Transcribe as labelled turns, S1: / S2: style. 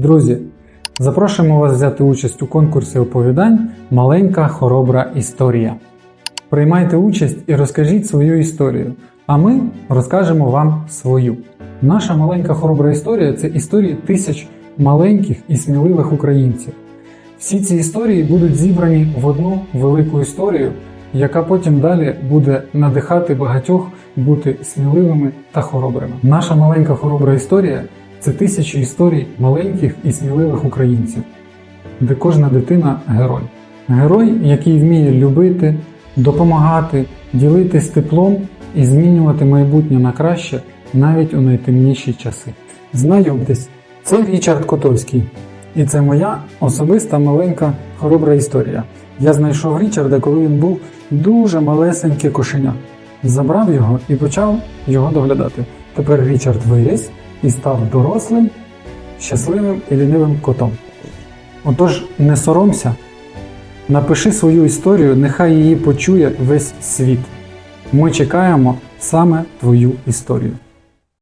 S1: Друзі, запрошуємо вас взяти участь у конкурсі оповідань Маленька хоробра історія. Приймайте участь і розкажіть свою історію, а ми розкажемо вам свою. Наша маленька хоробра історія це історії тисяч маленьких і сміливих українців. Всі ці історії будуть зібрані в одну велику історію, яка потім далі буде надихати багатьох бути сміливими та хоробрими. Наша маленька хоробра історія це тисячі історій маленьких і сміливих українців, де кожна дитина герой. Герой, який вміє любити, допомагати, ділитись теплом і змінювати майбутнє на краще навіть у найтемніші часи. Знайомтесь, це Річард Котовський. І це моя особиста маленька хоробра історія. Я знайшов Річарда, коли він був дуже малесеньке кошеня. Забрав його і почав його доглядати. Тепер Річард виріс і став дорослим, щасливим і лінивим котом. Отож, не соромся, напиши свою історію, нехай її почує весь світ. Ми чекаємо саме твою історію.